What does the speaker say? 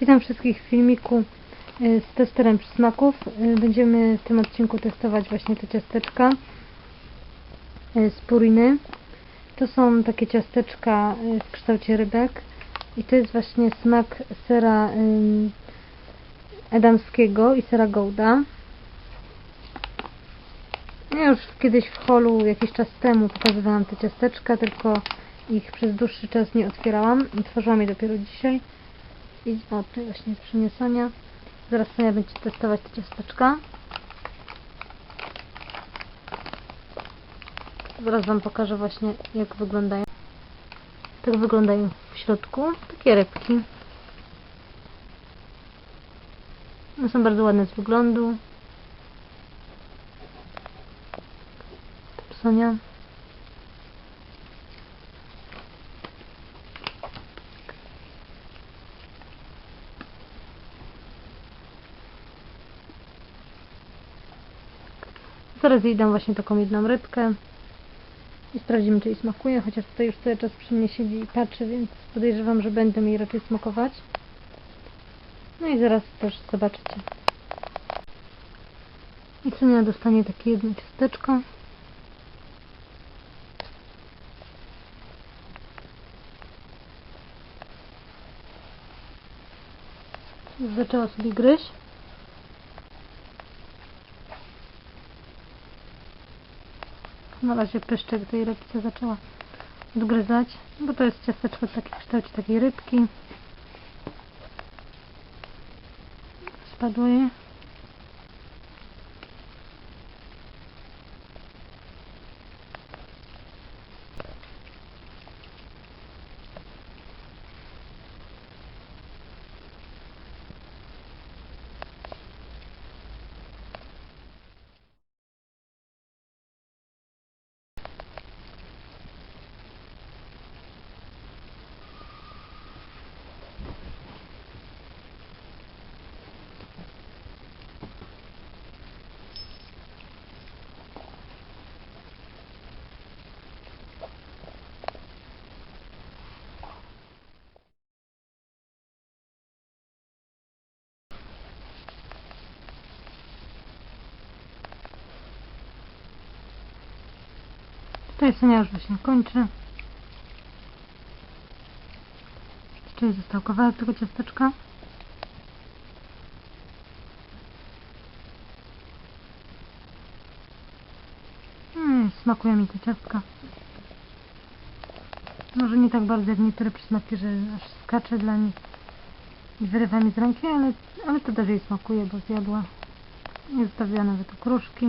Witam wszystkich w filmiku y, z testerem smaków. Y, Będziemy w tym odcinku testować właśnie te ciasteczka y, z Puriny. To są takie ciasteczka w kształcie rybek i to jest właśnie smak sera edamskiego i sera Gouda. Ja już kiedyś w holu jakiś czas temu pokazywałam te ciasteczka, tylko ich przez dłuższy czas nie otwierałam. Otworzyłam je dopiero dzisiaj. I o, tutaj właśnie jest przemiesania. Zaraz Sonia będzie testować te ciasteczka. Zaraz Wam pokażę właśnie jak wyglądają. Tak wyglądają w środku. Takie rybki. One są bardzo ładne z wyglądu. Sonia. Zaraz jej dam właśnie taką jedną rybkę i sprawdzimy, czy jej smakuje, chociaż tutaj już cały czas przy mnie siedzi i patrzy, więc podejrzewam, że będę jej raczej smakować. No i zaraz też zobaczycie. I Sonia dostanie takie jedno ciasteczko. Zaczęła sobie gryźć. Na razie pyszczek tej rybce zaczęła odgryzać, bo to jest ciasteczko w kształcie takiej rybki. Spadło jej. Tutaj Sonia już właśnie kończy. Jeszcze został kawałek tego ciasteczka. Mm, smakuje mi te ciastka. Może nie tak bardzo jak niektóre przysmaki, że aż skacze dla nich i wyrywa mi z ręki, ale, ale to też jej smakuje, bo zjadła. Nie zostawiła nawet okruszki.